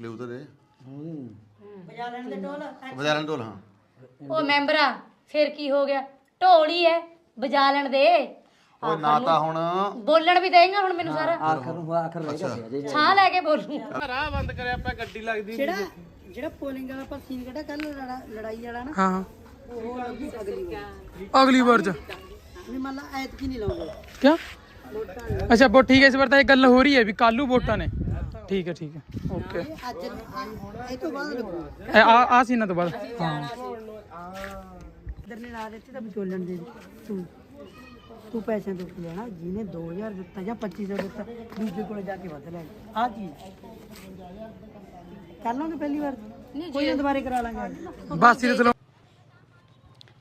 Clue ਤਾਂ ਦੇ ਬਜਾ ਲੈਣ ਦੇ ਢੋਲ ਬਜ਼ਾਰਾਂ ਢੋਲ ਹਾਂ। ਉਹ ਮੈਂਬਰਾ ਫਿਰ ਕੀ ਹੋ ਗਿਆ? ਢੋਲੀ ਐ ਵਜਾ ਲੈਣ ਦੇ। ਉਹ ਨਾ ਤਾਂ ਹੁਣ ਬੋਲਣ ਵੀ ਦੇਂਗਾ ਹੁਣ ਮੈਨੂੰ ਸਾਰਾ। ਆਖਰ ਨੂੰ ਆਖਰ ਰਹਿ ਗਿਆ ਛਾਂ ਲੈ ਕੇ ਬੋਲੂ। ਜਿਹੜਾ ਜਿਹੜਾ ਪੋਲਿੰਗ ਵਾਲਾ ਆਪਾਂ ਸੀਨ ਕੱਢਿਆ ਕੱਲ ਲੜਾਈ ਵਾਲਾ ਨਾ। ਹਾਂ। ਉਹ ਲੱਗੂ ਅਗਲੀ ਵਾਰ। ਅਗਲੀ ਵਾਰ ਚ। ਨਹੀਂ ਮੰਨ ਲਾ ਐਤਕੀ ਨਹੀਂ ਲਾਉਂਦੇ। ਕਿਆ? ਅੱਛਾ ਬੋ ਠੀਕ ਹੈ ਇਸ ਵਾਰ ਤਾਂ ਇਹ ਗੱਲ ਹੋ ਰਹੀ ਹੈ ਵੀ ਕੱਲੂ ਵੋਟਾਂ ਨੇ। ਠੀਕ ਹੈ ਠੀਕ ਹੈ। ਓਕੇ ਅੱਜ ਇਹ ਤੋਂ ਬਾਅਦ ਲੱਗੂ ਇਹ ਆ ਆ ਸੀਨਾਂ ਤੋਂ ਬਾਅਦ। ਹਾਂ। ਇਧਰ ਨੇ ਲਾ ਦਿੱਤੀ ਤਾਂ ਵਿਚੋਲਣ ਦੇ ਤੂੰ ਤੂੰ ਪੈਸੇ ਦੁੱਖ ਲੈਣਾ। ਜਿਹਨੇ 2000 ਦਿੱਤਾ ਜਾਂ 2500 ਦਿੱਤਾ ਦੂਜੇ ਕੋਲੇ ਜਾ ਕੇ ਵੱਧ ਲੈ ਆ ਚੀਜ਼। ਕਰ ਲਾਂਗੇ ਪਹਿਲੀ ਵਾਰ? ਕੋਈ ਨਾ ਦੁਬਾਰੇ ਕਰਾ ਲਾਂਗੇ ਬਸ ਇਹ ਚਲੋ।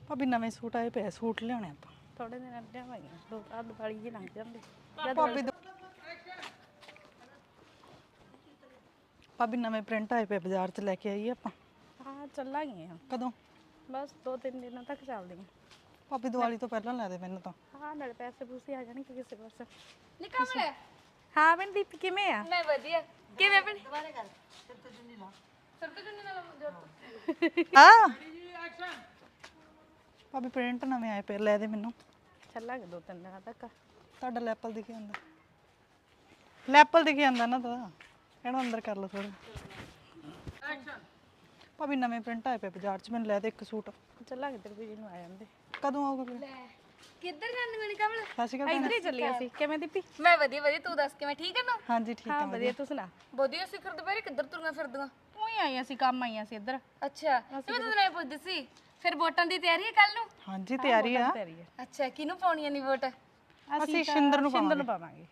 ਭਾਬੀ ਨਵੇਂ ਸੂਟ ਆਏ ਪਏ ਸੂਟ ਲਿਆਉਣੇ ਆਪਾਂ। ਥੋੜੇ ਦਿਨ ਅੱਡਿਆ ਹੋਈਆਂ ਦੋ ਆ ਦਿਵਾਲੀ ਜੀ ਲੰਘ ਜਾਂਦੇ ਭਾਬੀ ਭਾਬੀ ਨਵੇਂ ਪ੍ਰਿੰਟ ਆਏ ਪਏ ਬਾਜ਼ਾਰ ਚ ਲੈ ਕੇ ਆਈਏ ਆਪਾਂ। ਹਾਂ ਚੱਲਾਂਗੇ। ਹੁਣ ਕਦੋਂ? ਬਸ ਦੋ ਤਿੰਨ ਦਿਨਾਂ ਤੱਕ ਚੱਲਦੀਆਂ ਭਾਬੀ ਦੀਵਾਲੀ ਤੋਂ ਪਹਿਲਾਂ ਲੈ ਦੇ ਮੈਨੂੰ ਤਾਂ। ਹਾਂ ਨਾਲੇ ਪੈਸੇ ਪੂਸੇ ਆ ਜਾਣਗੇ ਕਿਸੇ ਪਾਸੇ। ਨਿਕਮ ਲੈ ਹਾਂ। ਮਨਦੀਪ ਕਿਵੇਂ ਆ? ਮੈਂ ਵਧੀਆ। ਕਿਵੇਂ ਬਣੀ ਆ। ਭਾਬੀ ਪ੍ਰਿੰਟ ਨਵੇਂ ਆਏ ਪਏ ਲੈ ਦੇ ਮੈਨੂੰ। ਚੱਲਾਂਗੇ ਦੋ ਤਿੰਨ ਦਿਨਾਂ ਤੱਕ। ਤੁਹਾਡਾ ਲੈਪਲ ਦਿਖੀ ਜਾਂਦਾ। ਲੈਪਲ ਦਿਖੀ ਜਾਂਦਾ ਨਾ ਤਾਂ ਇਹਨੂੰ ਅੰਦਰ ਕਰ ਲਓ ਥੋੜਾ ਭਾਬੀ ਨਵੇਂ ਪ੍ਰਿੰਟ ਆਏ ਪਏ ਬਾਜ਼ਾਰ ਚ ਮੈਨੂੰ ਲੈ ਦੇ ਇੱਕ ਸੂਟ। ਚੱਲਾਂਗੇ ਤੇਰੇ ਜੀ ਨੂੰ ਆ ਜਾਂਦੇ? ਕਦੋਂ ਆਊਗਾ ਫਿਰ ਕਿੱਧਰ ਜਾਂਦੀ ਮੈਂ ਨਿਕਮਲ ਸਤਿ ਸ਼੍ਰੀ ਅਕਾਲ ਇੱਧਰ ਹੀ ਚੱਲੀ ਅਸੀਂ। ਕਿਵੇਂ ਦੀਪੀ? ਮੈਂ ਵਧੀਆ ਵਧੀਆ। ਤੂੰ ਦੱਸ ਕਿਵੇਂ? ਠੀਕ ਹੈ ਨਾ ਹਾਂਜੀ ਠੀਕ ਹਾਂ ਹੈ ਵਧੀਆ। ਤੂੰ ਸੁਣਾ? ਵਧੀਆ ਸੀ ਫਿਰ ਦੁਪਹਿਰੇ ਕਿੱਧਰ ਤੁਰੀਆਂ ਫਿਰਦੀਆਂ? ਉਹੀ ਆਈਆਂ ਸੀ ਕੰਮ ਆਈਆਂ ਸੀ ਇੱਧਰ। ਅੱਛਾ ਤੇ ਮੈਂ ਤੁਹਾਨੂੰ ਇਹ ਪੁੱਛਦੀ ਸੀ ਫਿਰ ਵੋਟਾਂ ਦੀ ਤਿਆਰੀ ਹੈ ਕੱਲ ਨੂੰ? ਹਾਂਜੀ ਤਿਆਰੀ ਆ। ਹੈ। ਅੱਛਾ ਕਿਹਨੂੰ ਪਾਉਣੀਆਂ ਨਹੀਂ ਵੋਟ? ਅਸੀਂ ਸ਼ਿੰਦਰ ਨੂੰ ਸਿੰਦਰ ਨੂੰ ਪਾਵਾਂਗੇ।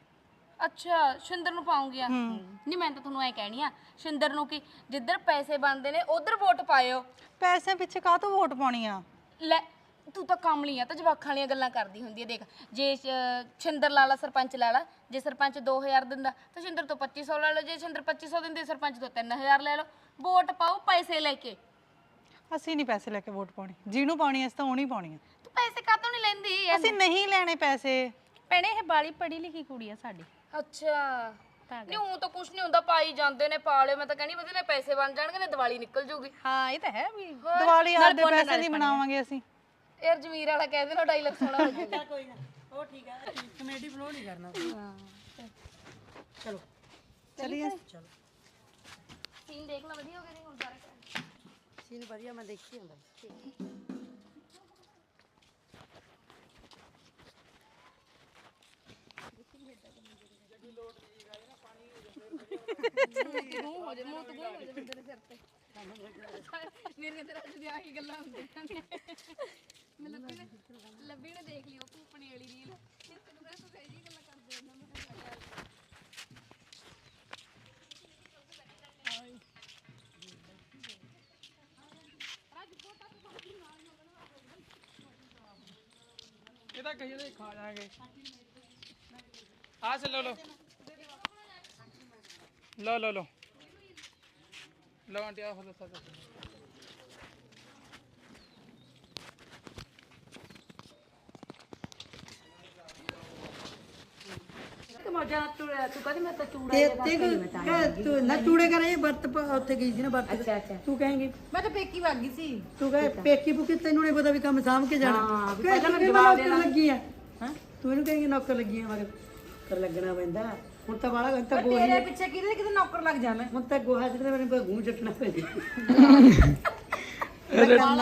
ਅੱਛਾ ਸ਼ਿੰਦਰ ਨੂੰ ਪਾਉਂਗੀਆਂ ਨਹੀਂ ਮੈਂ ਤਾਂ ਤੁਹਾਨੂੰ ਐ ਕਹਿਣੀ ਆ ਸ਼ਿੰਦਰ ਨੂੰ ਕਿ ਜਿੱਧਰ ਪੈਸੇ ਬਣਦੇ ਨੇ ਉਧਰ ਵੋਟ ਪਾਇਓ। ਪੈਸੇ ਪਿੱਛੇ ਕਾਹ ਤੋਂ ਵੋਟ ਪਾਉਣੀ ਆ? ਲੈ ਤੂੰ ਤਾਂ ਕਾਮਲੀ ਆ ਤਾਂ ਜਵਾਖਾਂ ਵਾਲੀਆਂ ਗੱਲਾਂ ਕਰਦੀ ਹੁੰਦੀ ਹੈ ਦੇਖ। ਜੇ ਸ਼ਿੰਦਰ ਲਾਲਾ ਸਰਪੰਚ ਲੈ ਲਾ ਜੇ ਸਰਪੰਚ 2000 ਦਿੰਦਾ ਤਾਂ ਸ਼ਿੰਦਰ ਤੋਂ 2500 ਲੈ ਲਓ ਜੇ ਸ਼ਿੰਦਰ 2500 ਦਿੰਦੇ ਸਰਪੰਚ ਤੋਂ 3000 ਲੈ ਲਓ। ਵੋਟ ਪਾਓ ਪੈਸੇ ਲੈ ਕੇ। ਅਸੀਂ ਨਹੀਂ ਪੈਸੇ ਲੈ ਕੇ ਵੋਟ ਪਾਉਣੀ। ਜਿਹਨੂੰ ਪਾਉਣੀ ਐ ਤਾਂ ਉਹਨੂੰ ਹੀ ਪਾਉਣੀ ਆ। ਤੂੰ ਪੈਸੇ ਕਾਹਤੋਂ ਨਹੀਂ ਲੈਂਦੀ? ਅਸੀਂ ਨਹੀਂ ਲੈਣੇ ਪੈਸੇ। ਭੈਣੇ ਇਹ ਬਾਲੀ ਪੜੀ ਲਿਖੀ ਕੁੜੀ ਆ ਸਾਡੀ। ਅੱਛਾ। ਨਹੀਂ ਉਹ ਤਾਂ ਕੁਛ ਨਹੀਂ ਹੁੰਦਾ ਪਾਈ ਜਾਂਦੇ ਨੇ ਪਾ ਲਿਓ ਮੈਂ ਤਾਂ ਕਹਿੰਦੀ ਵਧੀਆ ਨੇ ਪੈਸੇ ਬਣ ਜਾਣਗੇ ਨੇ ਦੀਵਾਲੀ ਨਿਕਲ ਜੂਗੀ। ਹਾਂ ਇਹ ਤਾਂ ਹੈ ਵੀ ਦੀਵਾਲੀ ਆਪਦੇ ਪੈਸੇ ਨਹੀਂ ਮਨਾਵਾਂਗੇ ਅਸੀਂ। ਯਾਰ ਜਮੀਰ ਵਾਲਾ ਕਹਿ ਦੇਣਾ ਡਾਇਲੌਗ ਸੁਣਾ ਹੋ ਜਾਊਗਾ। ਕੋਈ ਨਾ ਉਹ ਠੀਕ ਹੈ ਕਮੇਡੀ ਫਲੋ ਨਹੀਂ ਕਰਨਾ। ਚਲੋ ਚਲਿਏ। ਚਲੋ। ਸੀਨ ਦੇਖ ਲੈ ਵਧੀਆ ਹੋ ਗਏ ਨੇ ਹੁਣ ਸਾਰੇ ਸੀਨ ਵਧੀਆ ਮੈਂ ਦੇਖੀ ਹੁੰਦਾ। ਮੇਰੇ ਤੇ ਰਾਜ ਦੀ ਆਹੀ ਗੱਲਾਂ ਹੁੰਦੀਆਂ ਨੇ। ਮੈਂ ਲੱਭੀ ਨੇ ਲੱਭੀ ਨੇ ਦੇਖ ਲਈ ਉਹ ਭੂਪਣੀ ਵਾਲੀ ਰੀਲ। ਤੇ ਤੈਨੂੰ ਕਹਿੰਦਾ ਤੂੰ ਸਹੀ ਜੀ ਗੱਲਾਂ ਕਰਦੇ ਹੁੰਦਾ ਮੈਂ ਕਿਹਾ ਚੱਲ। ਇਹ ਤਾਂ ਕਹੀ ਦੇ ਖਾ ਜਾਾਂਗੇ ਆ ਚਲੋ ਲੋ ਲੋ ਲੋ ਲੋ ਲੋ ਆਂਟੀ ਆ ਹੋ ਦੱਸਾ ਤੇ ਤੇ ਕਹਿ ਤੂੰ ਨਾ ਚੂੜੇ ਕਰੇ ਵਰਤ ਪ- ਉੱਥੇ ਗਈ ਸੀ ਨਾ ਵਰਤ। ਅੱਛਾ ਅੱਛਾ। ਤੂੰ ਕਹੇਂਗੀ। ਮੈਂ ਤਾਂ ਪੇਕੀ ਵਾਗੀ ਸੀ। ਤੂੰ ਕਹੇ ਪੇਕੀ ਪੁਕੀ ਤੈਨੂੰ ਨਹੀਂ ਪਤਾ ਵੀ ਕੰਮ ਸਾਂਭ ਕੇ ਜਾਣਾ। ਤੂੰ ਵੀ ਨੌਕਰ ਲੱਗੀ ਆ? ਹਾਂ? ਤੂੰ ਇਹਨੂੰ ਕਹੇਂਗੀ ਨੌਕਰ ਲੱਗੀ ਆ ਮਗਰ। ਕਰ ਲੱਗਣਾ ਪੈਂਦਾ। ਹੁਣ ਤਾਂ ਬਾਲਾ ਹੁਣ ਤਾਂ ਗੋਹਾ ਤੇਰੇ ਪਿੱਛੇ ਕਿਹਦੇ ਕਿਤੇ ਨੌਕਰ ਲੱਗ ਜਾਣਾ? ਹੁਣ ਤਾਂ ਗੋਹਾ ਜਿਹੜੇ ਮੈਨੂੰ ਗੂੰ ਚੱਟਣਾ ਪੈਂਦਾ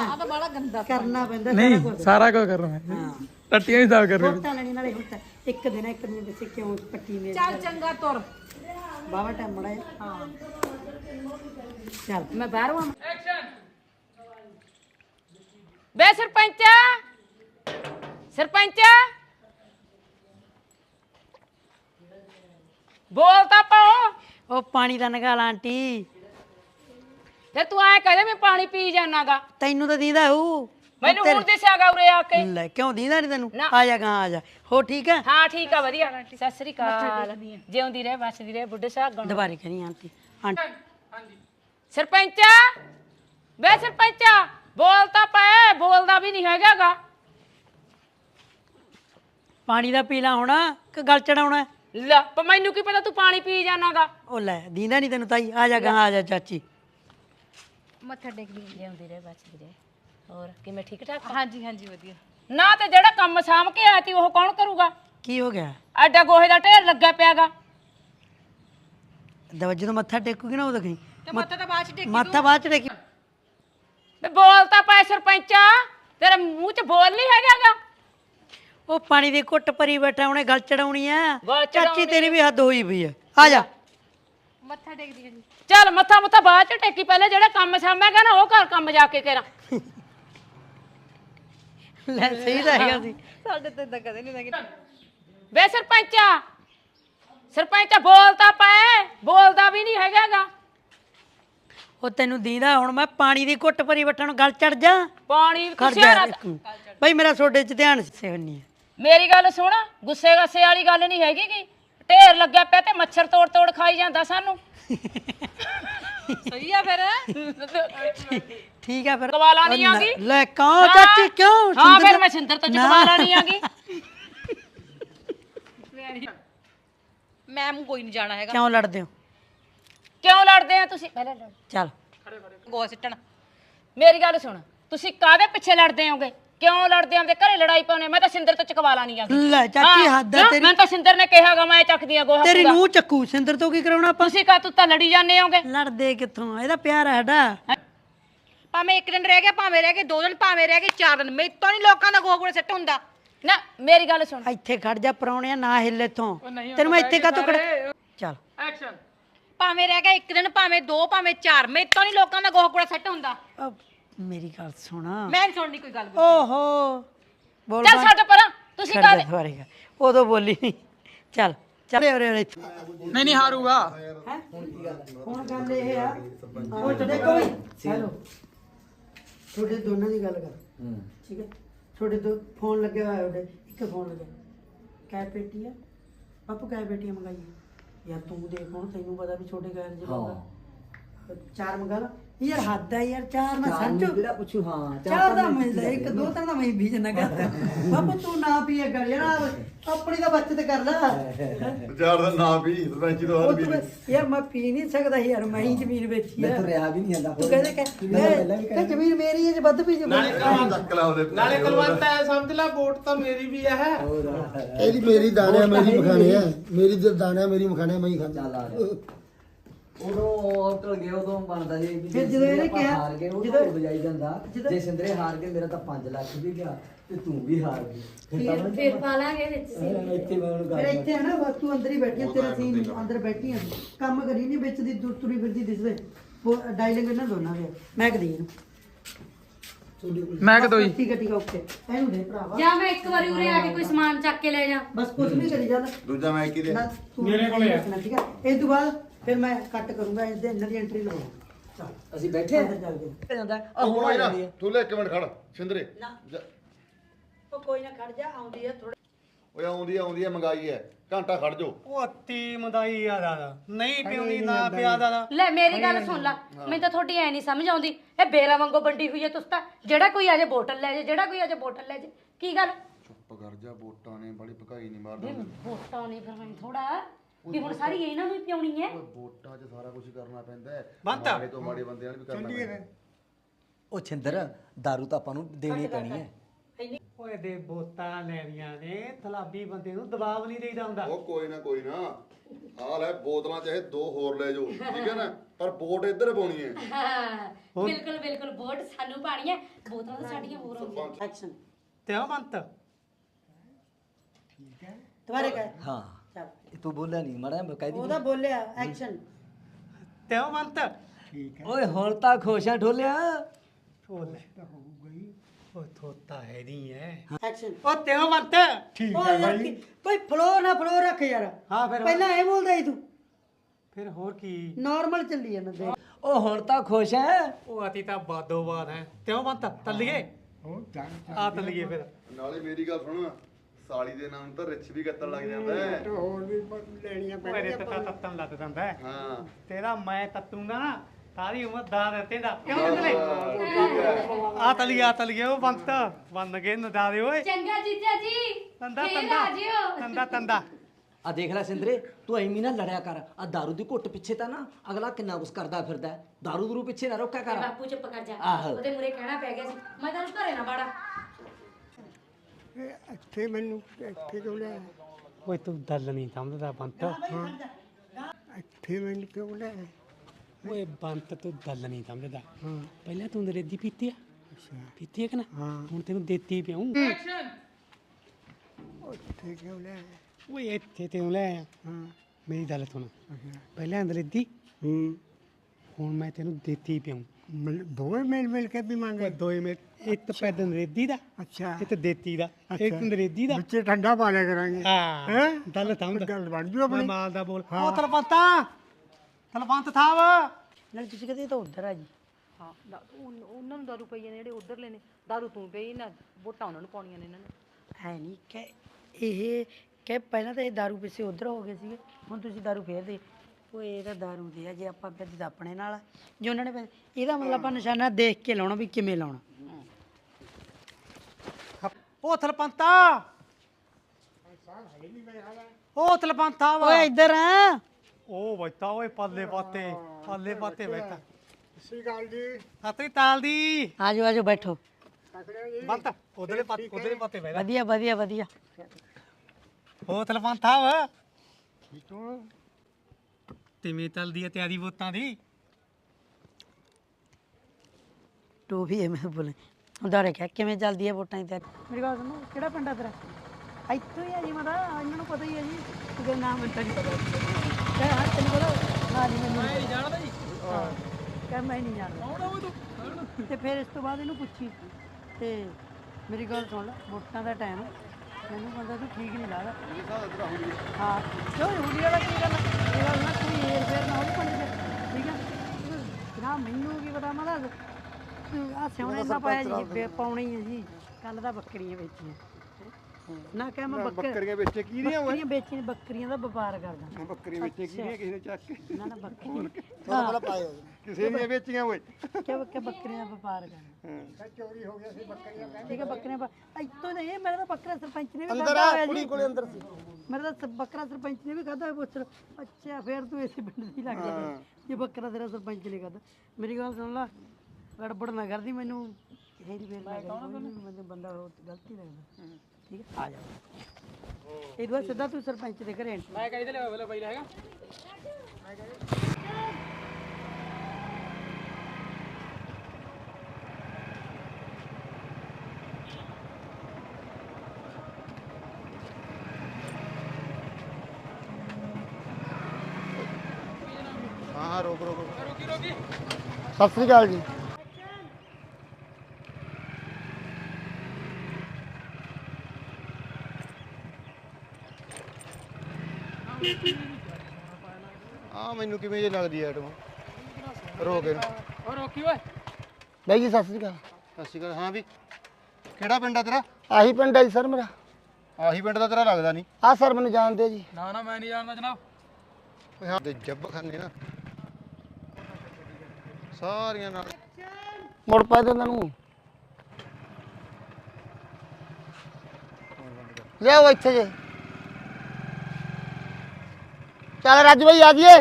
ਆ ਤਾਂ ਬੜਾ ਗੰਦਾ ਕਰਨਾ ਪੈਂਦਾ ਨਹੀਂ ਸਾਰਾ ਕੁਝ ਕਰ ਰਿਹਾ ਮੈਂ ਟੱਟੀਆਂ ਵੀ ਸਾਫ਼ ਕਰ ਰਿਹਾ ਵੋਟਾਂ ਲੈਣੀ ਨਾਲੇ ਹੁਣ ਤਾਂ ਇੱਕ ਦਿਨ ਇੱਕ ਦਿਨ ਦੱਸੇ ਕਿਉਂ ਪੱਟੀ ਮੇਰੀ ਚੱਲ ਚੰਗਾ ਤੁਰ। ਬਾਵਾ ਟਾਈਮ ਮੜਾ ਹਾਂ। ਚੱਲ। ਮੈਂ ਬਾਹਰੋਂ ਆ ਬੇ ਸਰਪੰਚ! ਸਰਪੰਚ! ਬੋਲ ਤਾਂ ਪਾਓ। ਉਹ ਪਾਣੀ ਦਾ ਨਗਾਲ ਆਂਟੀ। ਫਿਰ ਤੂੰ ਐ ਕਹਦੇ ਮੈਂ ਪਾਣੀ ਪੀ ਜਾਣਾਗਾ। ਤੈਨੂੰ ਤਾਂ ਦੀਦਾ ਹੂ। ਮੈਨੂੰ ਹੁਣ ਦਿਸਿਆਗਾ ਉਰੇ ਆ ਕੇ। ਲੈ ਕਿਉਂ ਦੀਦਾ ਨਹੀਂ ਤੈਨੂੰ? ਨਾ। ਆ ਜਾ ਗਾ ਆ ਜਾ। ਹੋ ਠੀਕ ਹੈ ਹਾਂ ਠੀਕ ਆ ਵਧੀਆ। ਸਤਿ ਸ੍ਰੀ ਅਕਾਲ। ਜਿਉਂਦੀ ਰਹੇ ਬਸਦੀ ਰਹੇ ਬੁੱਢੇ ਸਾਗਣ ਦੁਬਾਰੇ ਕਰੀ ਆਂਟੀ। ਆਂਟੀ। ਸਰਪੰਚ! ਬੇ ਸਰਪੰਚ! ਬੋਲ ਤਾਂ ਪਏ ਬੋਲਦਾ ਵੀ ਨਹੀਂ ਹੈਗਾਗਾ। ਪਾਣੀ ਦਾ ਪੀਲਾ ਹੋਣਾ ਕਿ ਗਲ ਚੜਾਉਣਾ? ਲੈ ਪਰ ਮੈਨੂੰ ਕੀ ਪਤਾ ਤੂੰ ਪਾਣੀ ਪੀ ਜਾਣਾਗਾ? ਉਹ ਲੈ ਦੀਂਦਾ ਨਹੀਂ ਤੈਨੂੰ ਤਾਈ ਆ ਜਾ ਗਾ ਆ ਜਾ ਚਾਚੀ। ਮੱਥਾ ਟੇਕਦੀ ਲਿਆਉਂਦੀ ਰਹੇ ਬਚਦੀ ਰਹੇ। ਹੋਰ ਕਿਵੇਂ ਠੀਕ ਠਾਕ ਹਾਂਜੀ ਹਾਂਜੀ ਵਧੀਆ। ਨਾ ਤੇ ਜਿਹੜਾ ਕੰਮ ਸਾਂਭ ਕੇ ਆਇਆ ਤੀ ਉਹ ਕੌਣ ਕਰੂਗਾ? ਕੀ ਹੋ ਗਿਆ? ਐਡਾ ਗੋਹੇ ਦਾ ਢੇਰ ਲੱਗਾ ਪਿਆਗਾ। ਦਵਾ ਜਦੋਂ ਮੱਥਾ ਟੇਕੂਗੀ ਨਾ ਉਹ ਦੇਖੀ ਤੇ ਮੱਥਾ ਤਾਂ ਬਾਅਦ ਚ ਟੇਕ ਮੱਥਾ ਬਾਅਦ ਚ ਟੇਕੀ। ਬੋਲ ਤਾਂ ਪੈ ਸਰਪੰਚਾ ਤੇਰੇ ਮੂੰਹ 'ਚ ਬੋਲ ਨਹੀਂ ਹੈਗਾਗਾ। ਉਹ ਪਾਣੀ ਦੀ ਘੁੱਟ ਭਰੀ ਬੈਠਾ ਉਹਨੇ ਗਲ ਚੜਾਉਣੀ ਆ। ਚਾਚੀ ਤੇਰੀ ਵੀ ਹੱਦ ਹੋਈ ਪਈ ਆ। ਆ ਜਾ। ਮੱਥਾ ਟੇਕਦੀ ਹਾਂ ਜੀ। ਚੱਲ ਮੱਥਾ ਮੁੱਥਾ ਬਾਅਦ 'ਚ ਟੇਕੀ ਪਹਿਲੇ ਜਿਹੜਾ ਕੰਮ ਸਾਂਭੇਗਾ ਨਾ ਉਹ ਘਰ ਕੰਮ ਜਾ ਕੇ ਕਰਾਂ। ਲੈ ਸਹੀ ਤਾਂ ਹੈਗਾ ਸੀ। ਸਾਡੇ ਤੇ ਤਾਂ ਕਦੇ ਨਹੀਂ ਲੱਗੀ ਵੇ ਸਰਪੰਚਾ ਸਰਪੰਚਾ ਬੋਲਤਾ ਪੈ ਬੋਲਦਾ ਵੀ ਨਹੀਂ ਹੈਗਾਗਾ ਉਹ ਤੈਨੂੰ ਦੀਦਾ ਹੁਣ ਮੈਂ ਪਾਣੀ ਦੀ ਘੁੱਟ ਭਰੀ ਨੂੰ ਗਲ ਚੜ ਜਾ। ਪਾਣੀ ਖੜ ਜਾ। ਬਈ ਮੇਰਾ ਤੁਹਾਡੇ ਚ ਧਿਆਨ ਸੇ ਹੁੰਨੀ ਹੈ ਮੇਰੀ ਗੱਲ ਸੁਣ ਗੁੱਸੇ ਗੱਸੇ ਵਾਲੀ ਗੱਲ ਨਹੀਂ ਹੈਗੀ ਕੀ? ਢੇਰ ਲੱਗਿਆ ਪਿਆ ਤੇ ਮੱਛਰ ਤੋੜ ਤੋੜ ਖਾਈ ਜਾਂਦਾ ਸਾਨੂੰ। ਸਹੀ ਆ ਫਿਰ। ਠੀਕ ਹੈ ਫਿਰ। ਕਵਾਲਾ ਨਹੀਂ ਆ ਗਈ ਲੈ ਕੌਣ ਚਾਚੀ ਕਿਉਂ? ਹਾਂ ਫਿਰ ਮੈਂ ਸਿੰਦਰ ਤੋਂ ਜਗਵਾਲਾ ਨਹੀਂ ਆ ਗਈ ਮੈਂ ਕੋਈ ਨਹੀਂ ਜਾਣਾ ਹੈਗਾ। ਕਿਉਂ ਲੜਦੇ ਹੋ? ਕਿਉਂ ਲੜਦੇ ਆ ਤੁਸੀਂ? ਪਹਿਲਾਂ ਲੜ ਚੱਲ। ਗੋਹਾ ਸਿੱਟਣ। ਮੇਰੀ ਗੱਲ ਸੁਣ ਤੁਸੀਂ ਕਾਹਦੇ ਪਿੱਛੇ ਲੜਦੇ ਹੋਗੇ? ਕਿਉਂ ਲੜਦੇ ਆਂਦੇ ਘਰੇ ਲੜਾਈ ਪਾਉਨੇ ਮੈਂ ਤਾਂ ਸਿੰਦਰ ਤੋਂ ਚਕਵਾਲਾ ਨਹੀਂ ਆ ਲੈ ਚਾਚੀ ਹੱਦ ਹੈ ਨਾ, ਤੇਰੀ। ਮੈਂ ਤਾਂ ਸਿੰਦਰ ਨੇ ਕਿਹਾਗਾ ਮੈਂ ਚੱਕਦੀ ਆ ਗੋਹਾ ਤੇਰੀ। ਨੂੰ ਚੱਕੂ ਸਿੰਦਰ ਤੋਂ ਕੀ ਕਰਾਉਣਾ ਆਪਾਂ? ਤੁਸੀਂ ਕਾ ਤੂੰ ਤਾਂ ਲੜੀ ਜਾਂਦੇ ਹੋਗੇ। ਲੜਦੇ ਕਿੱਥੋਂ ਇਹਦਾ ਪਿਆਰ ਹੈ ਸਾਡਾ। ਭਾਵੇਂ ਇੱਕ ਦਿਨ ਰਹਿ ਗਿਆ ਭਾਵੇਂ ਰਹਿ ਗਏ ਦੋ ਦਿਨ ਭਾਵੇਂ ਰਹਿ ਗਏ ਚਾਰ ਦਿਨ। ਮੇਤੋਂ ਨਹੀਂ ਲੋਕਾਂ ਦਾ ਗੋਹਾ ਗੋੜਾ ਸਿੱਟ ਹੁੰਦਾ। ਨਾ ਮੇਰੀ ਗੱਲ ਸੁਣ। ਇੱਥੇ ਖੜ ਜਾ ਪਰੌਣਿਆ ਨਾ ਹਿੱਲ ਇੱਥੋਂ। ਤੈਨੂੰ ਮੈਂ ਇੱਥੇ ਕਾ ਖੜ ਚੱਲ। ਭਾਵੇਂ ਰਹਿ ਗਿਆ ਇੱਕ ਦਿਨ ਭਾਵੇਂ ਦੋ ਭਾਵੇਂ ਚਾਰ। ਮੇਤੋਂ ਨਹੀਂ ਲੋਕਾਂ ਦਾ ਗੋਹਾ ਗੋੜਾ ਸਿੱਟ ਹੁੰਦਾ। ਅਹ, ਮੇਰੀ ਗੱਲ ਸੁਣ। ਮੈਂ ਸੁਣਨੀ ਕੋਈ ਗੱਲ ਓਹੋ ਬੋਲ ਚੱਲ ਛੱਡ ਪਰਾਂ ਤੁਸੀਂ ਖੜ ਕਾ ਜਾ ਦੁਬਾਰੇ ਕਰ। ਉਦੋਂ ਬੋਲੀ ਨਹੀਂ ਚੱਲ ਚੱਲ। ਉਰੇ ਉਰੇ। ਨਹੀਂ ਨਹੀਂ ਹਾਰੂਗਾ। ਹੁਣ ਗੱਲ ਇਹ ਆ ਉਹ ਦੇਖੋ ਹੈਲੋ। ਤੁਹਾਡੇ ਦੋਨਾਂ ਦੀ ਗੱਲ ਕਰ। ਠੀਕ ਹੈ? ਤੁਹਾਡੇ ਦੋ ਫੋਨ ਲੱਗਿਆ ਹੋਇਆ ਉਹਦੇ ਇੱਕ ਫੋਨ ਲੱਗਿਆ ਕੈ ਪੇਟੀ ਆ। ਪਾਪੂ ਕੈ ਪੇਟੀਆਂ ਮੰਗਾਈਆਂ ਯਾਰ ਤੂੰ ਦੇਖ ਹੁਣ ਤੈਨੂੰ ਪਤਾ ਵੀ ਛੋਟੇ ਗੈਰ ਜਵਾਬ ਚਾਰ ਮੰਗਾ ਲਾ। ਯਾਰ ਹੱਦ ਆ ਯਾਰ ਚਾਰ ਮੈਂ ਸਮਝੋ? ਜਿਹੜਾ ਪੁੱਛੂ? ਹਾਂ ਚਾਰ ਦਾ ਮਿਲਦਾ ਇੱਕ ਦੋ ਤਾਂ ਮੈਂ ਵੀ ਜਨਾ ਕਰਦਾ ਬਾਪੂ ਤੂੰ ਨਾ ਪੀਏ ਕਰ ਯਾਰ ਆਪ- ਆਪਣੀ ਤਾਂ ਬੱਚਤ ਕਰ ਲੈ। ਚਾਰ ਦਾ ਨਾ ਵੀ ਸਰਪੰਚੀ ਤੋਂ ਬਾਅਦ ਵੀ ਤੂੰ ਯਾਰ ਮੈਂ ਪੀ ਨਹੀਂ ਸਕਦਾ ਯਾਰ ਮੈਂ ਹੀ ਜ਼ਮੀਨ ਵੇਚੀ ਆ ਮੈਂ ਤਾਂ ਰਿਹਾ ਵੀ ਨਹੀਂ ਜਾਂਦਾ ਤੂੰ ਕਹਿੰਦੇ ਕਿ ਇਹ ਜ਼ਮੀਨ ਮੇਰੀ ਹੈ ਜੇ ਵੱਧ ਪੀ ਜੇ ਚੱਕ ਲਾ ਉਹਦੇ ਨਾਲੇ ਕੁਲਵੰਤ ਐ ਸਮਝ ਲੈ ਵੋਟ ਤਾਂ ਮੇਰੀ ਵੀ ਹੈ। ਇਹਦੀ ਮੇਰੀ ਦਾਣੇ ਆ, ਮੇਰੀ ਮਖਾਣੇ ਆ। ਮੇਰੀ ਤੇ ਦਾਣੇ ਆ, ਮੇਰੀ ਮਖਾਣੇ ਮੈਂ ਹੀ ਚੱਲ ਖਾਂਦਾ ਆ ਜਾ। ਉਦੋਂ ਆਫਟਰ ਗਏ ਉਦੋਂ ਬਣਦਾ ਸੀ ਵੀ ਫਿਰ ਜੇ ਜਦੋਂ ਇਹਨੇ ਆਪਾਂ ਕਿਹਾ- ਹਾਰ ਗਏ ਉਹ ਜਦੋਂ- ਤਾਂ ਬਜਾਈ ਜਾਂਦਾ। ਜਦੋਂ- ਜੇ ਸਿੰਦਰੇ ਹਾਰ ਗਏ ਮੇਰਾ ਤਾਂ 5 ਲੱਖ ਵੀ ਗਿਆ ਤੇ ਤੂੰ ਵੀ ਹਾਰ ਗਈ। ਫਿਰ ਤਾਂ ਫਿਰ ਪਾ ਲਾਂਗੇ ਵਿੱਚ ਇੱਥੇ ਮੈਂ ਉਹਨੂੰ ਫਿਰ ਗੱਲ ਇੱਥੇ ਹੈ ਨਾ ਬਸ ਤੂੰ ਅੰਦਰ ਹੀ ਬੈਠੀ ਆ, ਤੇਰਾ ਸੀਨ ਅੰਦਰ ਬੈਠੀ ਆ। ਤੂੰ। ਕੰਮ ਕਰੀ ਨਹੀਂ ਵਿੱਚ ਦੀ ਤੁ- ਤੁਰੀ ਫਿਰਦੀ ਉਹ ਡਾਇਲਿੰਗ ਇਹਨਾਂ ਦੋਨਾਂ ਦੇ। ਮੈਂ ਕਦੀ ਇਹਨੂੰ। ਮੈਂ ਕਦੋਂ ਹੀ ਠੀਕ ਹੈ ਠੀਕ ਹੈ ਓਕੇ ਇਹਨੂੰ ਦੇ ਭਰਾਵਾ। ਜਾਂ ਮੈਂ ਇੱਕ ਵਾਰੀ ਉਰੇ ਆ ਕੇ ਕੋਈ ਸਮਾਨ ਚੱਕ ਕੇ ਲੈ ਜਾ। ਬਸ ਕੁਝ ਨਹੀਂ ਕਰੀ ਜਾਂਦਾ। ਦੂਜਾ ਮੈਂ ਕੀ ਦੇ ਨਾ ਮੇਰੇ ਕੋਲੇ ਆ। ਠੀਕ ਹੈ ਇਸ ਤੋਂ ਬਾਅਦ ਫਿਰ ਮੈਂ ਕੱਟ ਕਰੂੰਗਾ ਇਹਦੇ ਇਹਨਾਂ ਦੀ ਐਂਟਰੀ ਲਵਾਉਂ ਚੱਲ। ਅਸੀਂ ਬੈਠੇ ਅੰਦਰ ਚੱਲ ਜਾਂਦਾ। ਆ ਹੁਣ ਆ ਜਾਂਦੀ ਹੈ। ਤੂੰ ਲੈ ਇੱਕ ਮਿੰਟ ਖੜ ਸਿੰਦਰੇ। ਜਾ- ਉਹ ਕੋਈ ਨਾ ਖੜ ਜਾ ਆਉਂਦੀ ਹੈ ਥੋੜਾ ਓਏ ਆਉਂਦੀ ਆ, ਆਉਂਦੀ ਆ ਮੰਗਾਈ ਐ ਘੰਟਾ ਖੜ ਜੋ ਉਹ ਅੱਤੀ ਮਦਾਈ ਆ ਦਾਦਾ। ਨਹੀਂ ਪਿਉਂਦੀ ਨਾ ਪਿਆ ਦਾਦਾ। ਲੈ ਮੇਰੀ ਗੱਲ ਸੁਣ ਲੈ। ਮੈਨੂੰ ਤਾਂ ਤੁਹਾਡੀ ਐ ਨਹੀਂ ਸਮਝ ਆਉਂਦੀ। ਇਹ ਬੇਰਾ ਵਾਂਗੂ ਬੰਡੀ ਹੋਈ ਹੈ ਤੁਸੀਂ ਤਾਂ। ਜਿਹੜਾ ਕੋਈ ਆ ਜੇ ਬੋਤਲ ਲੈ ਜੇ ਜਿਹੜਾ ਕੋਈ ਆ ਜੇ ਬੋਤਲ ਲੈ ਜੇ। ਕੀ ਗੱਲ? ਚੁੱਪ ਕਰ ਜਾ ਵੋਟਾਂ ਨੇ ਬੜੀ ਭਕਾਈ ਨਹੀਂ ਮਾਰਦਾ। ਵੋਟਾਂ ਨਹੀਂ ਫਿਰ ਮੈਨੂੰ ਥੋੜਾ ਵੀ ਹੁਣ ਸਾਰੀ ਇਹਨਾਂ ਨੂੰ ਹੀ ਪਿਉਣੀ ਹੈ। ਓਏ ਵੋਟਾਂ 'ਚ ਸਾਰਾ ਕੁਝ ਕਰਨਾ ਪੈਂਦਾ ਹੈ। ਬੰਤਾ। ਮਾੜੇ ਤੋਂ ਮਾੜੇ ਬੰਦਿਆਂ ਨੂੰ ਵੀ ਕਰਨਾ ਪੈਂਦਾ ਉਹ ਛਿੰਦਰ दारू ਤਾਂ ਆਪਾਂ ਨੂੰ ਦੇਣੀ ਪੈਣੀ ਹੈ। ਓਏ ਦੇ ਬੋਤਾਂ ਲੈਣੀਆਂ ਨੇ ਥਲਾਬੀ ਬੰਦੇ ਨੂੰ ਦਬਾਅ ਨਹੀਂ ਦੇਈਦਾ ਹੁੰਦਾ। ਉਹ ਕੋਈ ਨਾ ਕੋਈ ਨਾ। ਆ ਲੈ ਬੋਤਲਾਂ ਚਾਹੇ ਦੋ ਹੋਰ ਲੈ ਜਾਓ ਠੀਕ ਹੈ ਨਾ? ਪਰ ਵੋਟ ਇੱਧਰ ਪਾਉਣੀ ਹੈ। ਹਾਂ। ਬਿਲਕੁਲ ਬਿਲਕੁਲ ਵੋਟ ਸਾਨੂੰ ਪਾਣੀ ਹੈ। ਬੋਤਲਾਂ ਤਾਂ ਸਾਡੀਆਂ ਹੋਰ ਆਉਂਦੀਆਂ ਐਕਸ਼ਨ ਤੇ ਉਹ ਮੰਤ। ਦੁਬਾਰੇ ਕਹਿ ਹਾਂ। ਚੱਲ ਇਹ ਤੂੰ ਬੋਲਿਆ ਨਹੀਂ ਮੜਾ ਮੈਂ ਕਹਿ ਉਹਦਾ ਬੋਲਿਆ ਐਕਸ਼ਨ ਤੇ ਉਹ ਮੰਤ ਓਏ ਹੁਣ ਤਾਂ ਖੁਸ਼ਾਂ ਠੋਲਿਆ ਉਹ ਲੈ ਉਹ ਥੋਤਾ ਹੈ ਨਹੀਂ ਹੈ ਐਕਸ਼ਨ ਉਹ ਤੇ ਉਹ ਮੰਤ ਠੀਕ ਉਹ ਯਾਰ ਕੀ- ਕੋਈ ਫਲੋ ਨਾ ਫਲੋ ਰੱਖ ਯਾਰ। ਹਾਂ ਫਿਰ ਪਹਿਲਾਂ ਇਹ ਬੋਲਦਾ ਸੀ ਤੂੰ। ਫਿਰ ਹੋਰ ਕੀ? ਨਾਰਮਲ ਚੱਲੀ ਜਾਂਦਾ ਦੇ ਉਹ ਹੁਣ ਤਾਂ ਖੁਸ਼ ਹੈ ਉਹ ਅਤੀ ਤਾਂ ਬਾਦੋ ਬਾਦ ਹੈ ਤੇ ਉਹ ਮੰਤ ਤੱਲੀਏ ਆ ਤੱਲੀਏ ਫਿਰ। ਨਾਲੇ ਮੇਰੀ ਗੱਲ ਸੁਣ। ਸਾਲੀ ਦੇ ਨਾਮ ਤੋਂ ਰਿਛ ਵੀ ਕੱਤਣ ਲੱਗ ਜਾਂਦਾ ਹੈ। ਤੇ ਹੋਰ ਵੀ ਪ- ਲੈਣੀਆਂ ਮੇਰੇ ਪੈਣੀਆਂ ਤੱਤਾ ਤੱਤਨ ਲੱਤ ਦੰਦਾ ਹੈ। ਹਾਂ। ਤੇਰਾ ਮੈਂ ਤੱਤੂਗਾ ਨਾ ਤਾਰੀ ਉਮਰ ਦਾ ਦਿੱਤੇ ਦਾ ਕਿਉਂ ਨਿਕਲੇ ਆ ਤਲੀ ਆ ਤਲੀ ਉਹ ਬੰਤ। ਬੰਨ ਕੇ ਨਦਾ ਦੇ ਓਏ। ਚੰਗਾ ਜੀਜਾ ਜੀ ਤੰਦਾ ਤੰਦਾ। ਤੰਦਾ ਤੰਦਾ। ਆ ਦੇਖ ਲੈ ਸਿੰਦਰੇ ਤੂੰ ਐਵੇਂ ਨਾ ਲੜਿਆ ਕਰ। ਆ ਦਾਰੂ ਦੀ ਘੁੱਟ ਪਿੱਛੇ ਤਾਂ ਨਾ ਅਗਲਾ ਕਿੰਨਾ ਕੁਛ ਕਰਦਾ ਫਿਰਦਾ ਦਾਰੂ ਦਰੂ ਪਿੱਛੇ ਨਾ ਰੋਕਿਆ ਕਰ। ਬਾਪੂ ਚੁੱਪ ਕਰ ਜਾ। ਆਹੋ। ਉਹਦੇ ਮੂਰੇ ਕਹਿਣਾ ਪੈ ਗਿਆ ਸੀ। ਮੈਂ ਤੈਨੂੰ ਘਰੇ ਨਾ ਬਾੜਾ ਇੱਥੇ ਮੈਨੂੰ ਇੱਥੇ ਕਿਉਂ ਲੈ ਓਏ ਤੂੰ ਗੱਲ ਨਹੀਂ ਸਮਝਦਾ ਬੰਤ। ਇੱਥੇ ਮੈਨੂੰ ਕਿਉਂ ਲੈ ਓਏ ਬੰਤ ਤੂੰ ਗੱਲ ਨਹੀਂ ਸਮਝਦਾ। ਪਹਿਲਾਂ ਤੂੰ ਨਰੇਦੀ ਪੀਤੀ ਆ? ਪੀਤੀ ਹੈ ਕਿ ਨਾ? ਹੁਣ ਤੈਨੂੰ ਦੇਤੀ ਪਿਉਂ ਇੱਥੇ ਕਿਉਂ ਲੈ ਓਏ ਇੱਥੇ ਤੈਨੂੰ ਲੈ ਆਇਆ ਮੇਰੀ ਗੱਲ ਸੁਣ। ਪਹਿਲਾਂ ਨਰੇਦੀ ਹੂੰ। ਹੁਣ ਮੈਂ ਤੈਨੂੰ ਦੇਤੀ ਪਿਉਂ ਮਿਲ ਦੋਵੇਂ ਮਿਲ ਮਿਲ ਕੇ ਵੀ ਮੰਗੇ ਦੋਏ ਮੇ ਇੱਕ ਪੈਦ ਨਰੇਦੀ ਦਾ ਅੱਛਾ ਇੱਕ ਦੇਤੀ ਦਾ ਇੱਕ ਨਰੇਦੀ ਦਾ ਵਿੱਚੇ ਠੰਡਾ ਪਾ ਲਿਆ ਕਰਾਂਗੇ ਹਾਂ ਹੈਂ? ਗੱਲ ਸਮਝ ਗੱਲ ਬਣ ਜੂ ਆਪਣੀ ਮਾਲ ਦਾ ਬੋਲ ਉਹ ਤਲਪੰਤਾ ਤਲਪੰਤ ਥਾਵ ਨਾਲ ਤੁਸੀਂ ਕਹਿੰਦੇ ਇਹ ਤਾਂ ਉਧਰ ਆ ਜੀ ਹਾਂ ਦਾ- ਉਨ- ਉਹਨਾਂ ਨੂੰ ਦਾਰੂ ਪਈਆਂ ਨੇ ਜਿਹੜੇ ਉਧਰਲੇ ਨੇ ਦਾਰੂ ਤੂੰ ਪਈ ਨਾ ਵੋਟਾਂ ਉਹਨਾਂ ਨੂੰ ਪਾਉਣੀਆਂ ਨੇ ਇਹਨਾਂ ਨੇ ਹੈ ਨਹੀਂ ਕਿ ਇਹ ਕਿ ਪਹਿਲਾਂ ਤਾਂ ਇਹ दारू ਪਿੱਛੇ ਉਧਰ ਹੋ ਗਏ ਸੀਗੇ ਹੁਣ ਤੁਸੀਂ दारू ਫੇਰ ਦੇ ਓਏ ਇਹ ਤਾਂ दारू ਦੇ ਆ ਜੇ ਆਪਾਂ ਫਿਰ ਆਪਣੇ ਨਾਲ। ਜੇ ਉਹਨਾਂ ਨੇ ਫਿਰ- ਇਹਦਾ ਮਤਲਬ ਆਪਾਂ ਨਿਸ਼ਾਨਾ ਦੇਖ ਕੇ ਲਾਉਣਾ ਵੀ ਕਿਵੇਂ ਲਾਉਣਾ। ਉਹ ਤਲਪੰਤਾ ਉਹ ਤਲਪੰਤਾ ਵਾ। ਓਏ ਇੱਧਰ ਆ। ਉਹ ਬੈਠਾ ਓਏ ਪੱਲੇ ਪਾਤੇ ਪੱਲੇ ਪਾਤੇ ਬੈਠਾ। ਸ੍ਰੀ ਅਕਾਲ ਜੀ। ਸਤਰੀ ਤਾਲ ਦੀ ਆਜੋ ਆਜੋ ਬੈਠੋ। ਬੰਤ ਉਧਰਲੇ ਪਾਤੇ ਉਧਰਲੇ ਪਾਤੇ ਬੈਠਾ ਵਧੀਆ ਵਧੀਆ ਵਧੀਆ। ਉਹ ਤਲਪੰਤਾ ਵਾ। ਠੀਕ ਹੋ? ਤਿਵੇਂ ਤਲਦੀ ਆ ਤਿਆਰੀ ਵੋਟਾਂ ਦੀ। ਟੋਫੀ ਐ ਮੈਂ ਬੋਲੇ ਉਹਦਾ ਰੱਖਿਆ ਕਿਵੇਂ ਚੱਲਦੀ ਹੈ ਵੋਟਾਂ ਦੀ ਤਿਆਰੀ? ਮੇਰੀ ਗੱਲ ਸੁਣੋ ਕਿਹੜਾ ਪਿੰਡ ਆ ਤੇਰਾ? ਇੱਥੋਂ ਹੀ ਆ ਜੀ ਮਦਾ ਇਹਨਾਂ ਨੂੰ ਪਤਾ ਹੀ ਹੈ ਜੀ। ਕਿਉਂਕਿ ਨਾਮ ਮੈਨੂੰ ਤਾਂ ਨਹੀਂ ਪਤਾ। ਕਹਿ ਹਾਂ ਤੈਨੂੰ ਪਤਾ? ਨਾ ਜੀ ਮੈਨੂੰ ਨਹੀਂ ਜਾਣਦਾ ਜੀ। ਹਾਂ ਕਹਿ ਮੈਂ ਨਹੀਂ ਜਾਣਦਾ। ਤੇ ਫਿਰ ਇਸ ਤੋਂ ਬਾਅਦ ਇਹਨੂੰ ਪੁੱਛੀ। ਤੇ ਮੇਰੀ ਗੱਲ ਸੁਣ ਲੈ ਵੋਟਾਂ ਦਾ ਟਾਈਮ ਮੈਨੂੰ ਤੂੰ ਠੀਕ ਨਹੀਂ ਲੱਗਦਾ। ਹਾਂ ਕਿਉਂ ਹੁੜੀ ਵਾਲਾ ਕੀ ਗੱਲ ਇਹ ਗੱਲ ਨਾ ਕੋਈ ਏਰ ਫੇਰ ਨਾ ਹੋਵੇ ਪਿੰਡ 'ਚ ਠੀਕ ਹੈ ਨਾ ਮੈਨੂੰ ਕੀ ਪਤਾ ਮੈਂ ਦੱਸ ਆ ਸਿਉਣੇ ਦਾ ਪਾਇਆ ਜੀ ਪਾਉਣੀ ਹੈ ਜੀ। ਕੱਲ ਦਾ ਬੱਕਰੀਆਂ ਵੇਚੀਆਂ। ਨਾ ਕਹਿ ਮੈਂ ਬੱਕਰ ਬੱਕਰੀਆਂ ਵੇਚੇ ਕੀ ਦੀਆਂ ਓਏ? ਬੱਕਰੀਆਂ ਵੇਚੀਆਂ ਬੱਕਰੀਆਂ ਦਾ ਵਪਾਰ ਕਰਦਾ। ਬੱਕਰੀਆਂ ਵੇਚੇ ਕੀ ਦੀਆਂ ਕਿਸੇ ਨੇ ਚੱਕ ਕੇ? ਨਾ ਨਾ ਬੱਕਰੀਆਂ। ਕਿਸੇ ਦੀਆਂ ਵੇਚੀਆਂ ਓਏ? ਕਿਆ ਬੱਕਰੀਆਂ ਦਾ ਵਪਾਰ ਕਰਦਾ ਚੋਰੀ ਹੋ ਗਿਆ ਸੀ ਬੱਕਰੀਆਂ ਠੀਕ ਹੈ ਬੱਕਰੀਆਂ ਦਾ ਇੱਥੋਂ ਦੇ ਇਹ ਮੇਰਾ ਤਾਂ ਬੱਕਰਾ ਸਰਪੰਚ ਨੇ ਵੀ ਖਾਧਾ ਹੋਇਆ ਜੀ। ਕੋਲੇ ਅੰਦਰ ਸੀ। ਮੇਰਾ ਤਾਂ ਸ- ਬੱਕਰਾ ਸਰਪੰਚ ਨੇ ਵੀ ਖਾਧਾ ਹੋਇਆ ਅੱਛਾ ਫੇਰ ਤੂੰ ਇਸੇ ਪਿੰਡ ਦੀ ਲੱਗ ਗਿਆ। ਜੇ ਬੱਕਰਾ ਤੇਰਾ ਸਰਪੰਚ ਨੇ ਖਾਧਾ। ਮੇਰੀ ਗੱਲ ਸੁਣ ਲੈ ਗੜਬੜ ਨਾ ਕਰਦੀ ਮੈਨੂੰ। ਇਹਦੀ ਫੇਰ ਨਾ ਕਰੀ ਮੈਨੂੰ ਬੰਦਾ ਉਹ ਗਲਤੀ ਲੱਗਦਾ। ਠੀਕ ਹੈ ਆ ਜਾ ਇਹ ਦੁਆ ਸਿੱਧਾ ਤੂੰ ਸਰਪੰਚ ਦੇ ਘਰੇ ਮੈਂ ਕਹਿੰਦੇ ਲੈ ਵੇਲੇ ਬਈ ਹੈਗਾ ਹਾਂ ਹਾਂ ਰੋਕ ਰੋਕ ਸਤਿ ਸ੍ਰੀ ਅਕਾਲ ਜੀ ਆ ਮੈਨੂੰ ਕਿਵੇਂ ਜੇ ਲੱਗਦੀ ਐ ਆਟੋ ਰੋਕ ਇਹਨੂੰ ਬਾਈ ਜੀ ਸਤਿ ਸ੍ਰੀ ਅਕਾਲ। ਸਤਿ ਸ਼੍ਰੀ ਅਕਾਲ ਹਾਂ ਵੀ। ਕਿਹੜਾ ਪਿੰਡ ਆ ਤੇਰਾ? ਆਹੀ ਪਿੰਡ ਹੈ ਜੀ ਸਰ ਮੇਰਾ। ਆਹੀ ਪਿੰਡ ਦਾ ਤੇਰਾ ਲੱਗਦਾ ਨਹੀਂ। ਆ ਸਰ ਮੈਨੂੰ ਜਾਣਦੇ ਜੀ। ਓਏ ਹਾਂ ਤੇ ਜੱਬ ਖਾਨੇ ਨਾ। ਸਾਰੀਆਂ ਨਾਲ। ਮੁੜ ਪੈ ਦੇ ਉਹਨਾਂ। ਨੂੰ ਲਿਆਓ ਇੱਥੇ ਜੇ। ਚੱਲ ਰਾਜੂ ਭਾਈ ਆ ਜੀਏ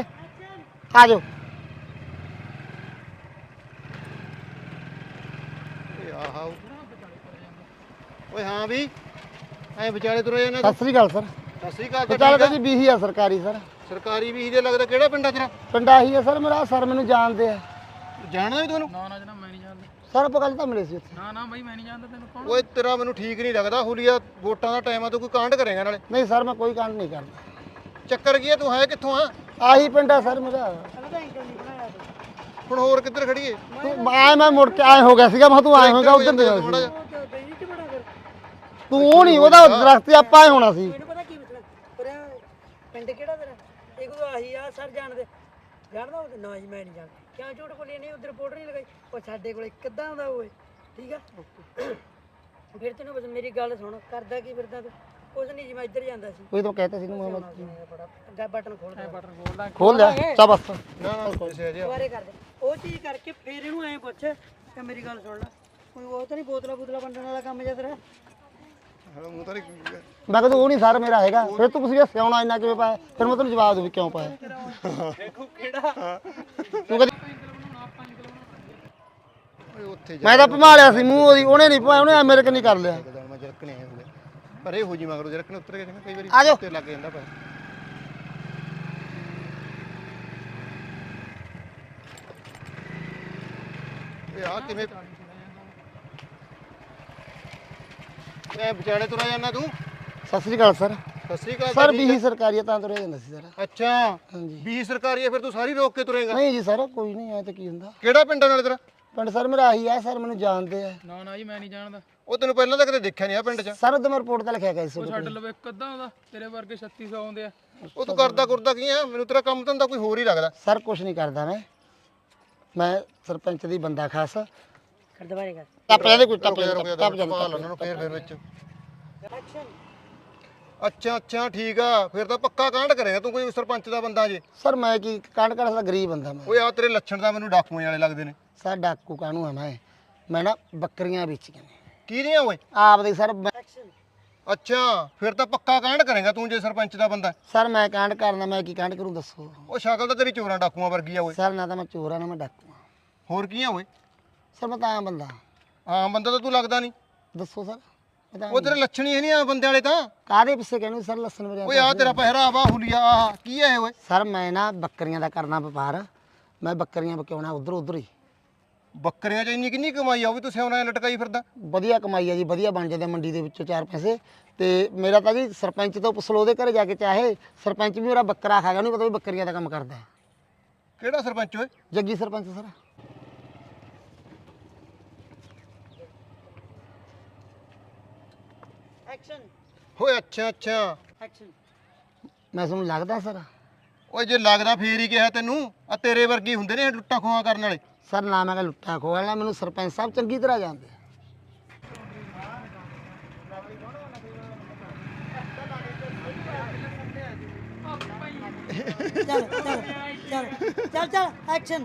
ਆ ਜਾਓ। ਓਏ ਹਾਂ ਵੀ ਐ ਵਿਚਾਲੇ ਤੁਰੇ ਜਾਂਦੇ ਸਤਿ ਸ੍ਰੀ ਅਕਾਲ ਸਰ। ਸਤਿ ਸ਼੍ਰੀ ਅਕਾਲ ਚੱਲ ਜੀ ਬੀਹੀ ਆ ਸਰਕਾਰੀ ਸਰ। ਸਰਕਾਰੀ ਵੀ ਦੇ ਲੱਗਦਾ ਕਿਹੜਾ ਪਿੰਡ ਆ ਤੇਰਾ? ਪਿੰਡ ਆਹੀ ਆ ਸਰ ਮੇਰਾ ਸਰ ਮੈਨੂੰ ਜਾਣਦੇ ਆ। ਜਾਣਦਾ ਵੀ ਤੁਹਾਨੂੰ? ਸਰ ਆਪਾਂ ਕੱਲ ਤਾਂ ਮਿਲੇ ਸੀ ਉੱਥੇ। ਓਏ ਤੇਰਾ ਮੈਨੂੰ ਠੀਕ ਨਹੀਂ ਲੱਗਦਾ ਹੁਲੀਆ ਵੋਟਾਂ ਦਾ ਟਾਈਮ ਆ ਤੂੰ ਕੋਈ ਕਾਂਡ ਕਰੇਗਾ ਨਾਲੇ। ਨਹੀਂ ਸਰ ਮੈਂ ਕੋਈ ਕਾਂਡ ਨਹੀਂ ਕਰਦਾ। ਚੱਕਰ ਕੀ ਆ ਤੂੰ ਹੈ ਕਿੱਥੋਂ ਆ? ਆਹੀ ਪਿੰਡ ਆ ਸਰ ਮੇਰਾ। ਹੁਣ ਹੋਰ ਕਿੱਧਰ ਖੜੀਏ ਤੂੰ ਆਏ ਮੈਂ ਮੁੜ ਕੇ ਆਏ ਹੋ ਗਿਆ ਸੀਗਾ ਮੈਂ ਕਿਹਾ ਤੂੰ ਆਏ ਹੋਗਾ ਉਧਰ ਦੇ ਮਾੜਾ ਜਿਹਾ। ਤੂੰ ਉਹ ਨਹੀਂ ਉਹਦਾ ਦਰਖਤ ਤੇ ਆਪਾਂ ਆਏ ਹੋਣਾ ਸੀ। ਮੈਨੂੰ ਪਤਾ ਕੀ ਮਤਲਬ ਪਰ ਇਹ ਪਿੰਡ ਕਿਹੜਾ ਤੇਰਾ? ਇਹ ਕੋਈ ਆਹੀ ਆ ਸਰ ਜਾਣਦੇ। ਜਾਣਦਾ ਉਹ ਨਾ ਜੀ ਮੈਂ ਨਹੀਂ ਜਾਣਦਾ। ਕਿਉਂ ਝੂਠ ਬੋਲੀ ਨਹੀਂ ਉਧਰ ਰਿਪੋਰਟ ਨਹੀਂ ਲਗਾਈ। ਉਹ ਸਾਡੇ ਕੋਲੇ ਕਿੱਦਾਂ ਆਉਂਦਾ ਓਏ ਠੀਕ ਆ? ਫਿਰ ਤੈਨੂੰ ਬਸ ਮੇਰੀ ਗੱਲ ਸੁਣ ਕਰਦਾ ਕੀ ਫਿਰਦਾ ਤੂੰ? ਕੁਛ ਨਹੀਂ ਜੀ ਮੈਂ ਇੱਧਰ ਜਾਂਦਾ ਸੀ। ਕੋਈ ਤਾਂ ਕਹਿਤਾ ਸੀ ਨੂੰ ਮੁਹੰਮਦ ਜੀ ਗਾ ਬਟਨ ਖੋਲ ਦੇ ਬਟਨ ਖੋਲ ਲਿਆ ਚਾ ਬਸ ਨਾ ਨਾ ਕਿਸੇ ਅਜੇ ਦੁਬਾਰੇ ਕਰ ਦੇ। ਉਹ ਚੀਜ਼ ਕਰਕੇ ਫਿਰ ਇਹਨੂੰ ਐਂ ਪੁੱਛ ਕਿ ਮੇਰੀ ਗੱਲ ਸੁਣ ਲੈ। ਕੋਈ ਉਹ ਤਾਂ ਨਹੀਂ ਬੋਤਲਾਂ ਬੋਤਲਾਂ ਵੰਡਣ ਵਾਲਾ ਕੰਮ ਜਾਂ ਤੇਰਾ? ਮੂੰਹ ਤਾਂ ਨਹੀਂ ਮੈਂ ਕਿਹਾ ਤੂੰ ਉਹ ਨਹੀਂ ਸਰ ਮੇਰਾ ਹੈਗਾ। ਫਿਰ ਤੂੰ ਪੁੱਛਿਆ ਸਿਆਉਣਾ ਇੰਨਾ ਕਿਵੇਂ ਪਾਇਆ? ਫਿਰ ਮੈਂ ਤੈਨੂੰ ਜਵਾਬ ਦੂ ਵੀ ਕਿਉਂ ਪਾਇਆ। ਤੂੰ ਕਦੀ ਓਏ ਉੱਥੇ ਮੈਂ ਤਾਂ ਭਮਾਲਿਆ ਸੀ ਮੂੰਹ ਉਹਦੀ ਉਹਨੇ ਨਹੀਂ ਪਾਇਆ ਉਹਨੇ ਐ ਮੇਰੇ ਕੰਨੀ ਕਰ ਲਿਆ। ਪਰ ਇਹ ਹੋ ਜੀ ਮਗਰੋਂ ਜਰਕਣੇ ਉੱਤਰ ਕੇ ਕਈ ਵਾਰੀ ਆ ਜਾਓ। ਉੱਤੇ ਲੱਗ ਜਾਂਦਾ ਪੈਰ ਇਹ ਆ ਕਿਵੇਂ? ਇਹ ਵਿਚਾਲੇ ਤੁਰਿਆ ਜਾਂਦਾ ਤੂੰ? ਸਤਿ ਸ੍ਰੀ ਅਕਾਲ ਸਰ। ਸਤਿ ਸ੍ਰੀ ਅਕਾਲ ਸਰ ਭਾਜੀ। ਬੀਹੀ ਸਰਕਾਰੀ ਆ ਤਾਂ ਤੁਰਿਆ ਜਾਂਦਾ ਸੀ ਸਰ। ਅੱਛਾ। ਹਾਂਜੀ। ਵੀ ਸਰਕਾਰੀ ਹੈ ਫਿਰ ਤੂੰ ਸਾਰੀ ਰੋਕ ਕੇ ਤੁਰੇਗਾ? ਨਹੀਂ ਜੀ ਸਰ ਕੋਈ ਨਹੀਂ ਐ ਤਾਂ ਕੀ ਹੁੰਦਾ? ਕਿਹੜਾ ਪਿੰਡ ਨਾਲੇ ਤੇਰਾ? ਪਿੰਡ ਸਰ ਮੇਰਾ ਆਹੀ ਆ ਸਰ ਮੈਨੂੰ ਜਾਣਦੇ ਆ। ਨਾ ਨਾ ਜੀ ਮੈਂ ਨਹੀਂ ਜਾਣਦਾ। ਉਹ ਤੈਨੂੰ ਪਹਿਲਾਂ ਤਾਂ ਕਦੇ ਦੇਖਿਆ ਨਹੀਂ ਆ ਪਿੰਡ 'ਚ? ਸਰ ਉਹਦੇ ਮੈਂ ਰਿਪੋਰਟ ਤਾਂ ਲਿਖਿਆ ਗਿਆ ਸੀ ਉਹ ਛੱਡ ਲਵੇ ਇੱਕ ਅੱਧਾ ਆਉਂਦਾ ਤੇਰੇ ਵਰਗੇ 3600 ਆਉਂਦੇ ਆ। ਉਹ ਤੂੰ ਕਰਦਾ ਕਰਦਾ ਕੀ ਆ? ਮੈਨੂੰ ਤੇਰਾ ਕੰਮ ਧੰਦਾ ਕੋਈ ਹੋਰ ਹੀ ਲੱਗਦਾ। ਸਰ ਕੁਝ ਨਹੀਂ ਕਰਦਾ ਮੈਂ। ਮੈਂ ਸਰਪੰਚ ਦੀ ਬੰਦਾ ਖਾਸ। ਕਰ ਦੁਬਾਰੇ ਕਰ। ਟੱਪ ਜਾਂਦੇ ਕੋਈ ਟੱਪ ਰੁਕ ਜਾ, ਜਾਂਦਾ ਰੁਕ ਜਾ, ਟੱਪ ਜਾਂਦਾ ਭਾਲ ਉਹਨਾਂ ਨੂੰ ਫੇਰ ਫੇਰ ਵਿੱਚ। ਅੱਛਾ ਅੱਛਾ ਠੀਕ ਆ। ਫਿਰ ਤਾਂ ਪੱਕਾ ਕਾਂਡ ਕਰੇਗਾ ਤੂੰ ਕੋਈ ਸਰਪੰਚ ਦਾ ਬੰਦਾ ਜੇ। ਸਰ ਮੈਂ ਕੀ ਕਾਂਡ ਕਰ ਸਕਦਾ ਗਰੀਬ ਬੰਦਾ ਮੈਂ। ਓਏ ਆ ਤੇਰੇ ਲੱਛਣ ਤਾਂ ਮੈਨੂੰ ਡਾਕੂਆਂ ਵਾਲੇ ਲੱਗਦੇ ਨੇ। ਸਰ ਡਾਕੂ ਕਾਹਨੂੰ ਆ ਮੈਂ? ਮੈਂ ਨਾ ਬੱਕਰੀਆਂ ਵੇਚੀਆਂ ਨੇ। ਕੀ ਦੀਆਂ ਓਏ? ਆਪ ਦੇ ਸਰ ਮੈਂ- ਅੱਛਾ ਫਿਰ ਤਾਂ ਪੱਕਾ ਕਾਂਡ ਕਰੇਗਾ ਤੂੰ ਜੇ ਸਰਪੰਚ ਦਾ ਬੰਦਾ। ਸਰ ਮੈਂ ਕਾਂਡ ਕਰਨਾ ਮੈਂ ਕੀ ਕਾਂਡ ਕਰੂੰ ਦੱਸੋ। ਉਹ ਸ਼ਕਲ ਤਾਂ ਤੇਰੀ ਚੋਰਾਂ ਡਾਕੂਆਂ ਵਰਗੀ ਆ ਓਏ। ਸਰ ਨਾ ਤਾਂ ਮੈਂ ਚੋਰ ਆ ਨਾ ਮੈਂ ਡਾਕੂ ਆ ਹੋਰ ਕੀ ਆ ਓਏ? ਸਰ ਮੈਂ ਤਾਂ ਆਮ ਬੰਦਾ। ਆਮ ਬੰਦਾ ਤਾਂ ਤੂੰ ਲੱਗਦਾ ਨਹੀਂ। ਦੱਸੋ ਸਰ ਮੈਂ ਤਾਂ ਉਹ ਤੇਰੇ ਲੱਛਣ ਹੀ ਨਹੀਂ ਆ ਬੰਦੇ ਵਾਲੇ ਤਾਂ? ਕਾਹਦੇ ਪਿੱਛੇ ਕਹਿੰਦੇ ਸਰ ਲਸਣ ਮੇਰੇ ਓਏ ਆ ਤੇਰਾ ਪਹਿਰਾਵਾ ਹੁਲੀਆ ਆਹ ਕੀ ਹੈ ਓਏ? ਸਰ ਮੈਂ ਨਾ ਬੱਕਰੀਆਂ ਦਾ ਕਰਨਾ ਵਪਾਰ। ਮੈਂ ਬੱਕਰੀਆਂ ਬਕਿਆਉਣਾ ਉਧਰ ਉਧਰ ਹੀ। ਬੱਕਰੀਆਂ 'ਚ ਇੰਨੀ ਕਿੰਨੀ ਕਮਾਈ ਆ ਉਹ ਵੀ ਤੂੰ ਸਿਆਉਣਾ ਲਟਕਾਈ ਫਿਰਦਾ। ਵਧੀਆ ਕਮਾਈ ਆ ਜੀ ਵਧੀਆ ਬਣ ਜਾਂਦੇ ਮੰਡੀ ਦੇ ਵਿੱਚੋਂ ਚਾਰ ਪੈਸੇ। ਤੇ ਮੇਰਾ ਤਾਂ ਜੀ ਸਰਪੰਚ ਤੋਂ ਪੁੱਛ ਲਓ ਉਹਦੇ ਘਰੇ ਜਾ ਕੇ ਚਾਹੇ ਸਰਪੰਚ ਵੀ ਮੇਰਾ ਬੱਕਰਾ ਖਾਗਾ ਉਹਨੂੰ ਪਤਾ ਵੀ ਬੱਕਰੀਆਂ ਦਾ ਕੰਮ ਕਰਦਾ ਹੈ। ਕਿਹੜਾ ਸਰਪੰਚ ਓਏ? ਜੱਗੀ ਸਰਪੰਚ ਸਰ। ਐਕਸ਼ਨ ਓਏ ਅੱਛਾ ਅੱਛਾ। ਐਕਸ਼ਨ ਮੈਂ ਤੁਹਾਨੂੰ ਲੱਗਦਾ ਸਰ। ਓਏ ਜੇ ਲੱਗਦਾ ਫੇਰ ਹੀ ਕਿਹਾ ਤੈਨੂੰ ਆ ਤੇਰੇ ਵਰਗੀ ਹੁੰਦੇ ਨੇ ਲੁੱਟਾਂ ਖੋਹਾਂ ਕਰਨ ਵਾਲੇ। ਸਰ, ਨਾ ਮੈਂ ਕਿਹਾ ਲੁੱਟਾ ਖੋਹਣਾ ਮੈਨੂੰ ਸਰਪੰਚ ਸਾਹਿਬ ਚੰਗੀ ਤਰ੍ਹਾਂ ਜਾਣਦੇ ਆ। ਚੱਲ ਚੱਲ ਚੱਲ ਚੱਲ ਚੱਲ, ਐਕਸ਼ਨ।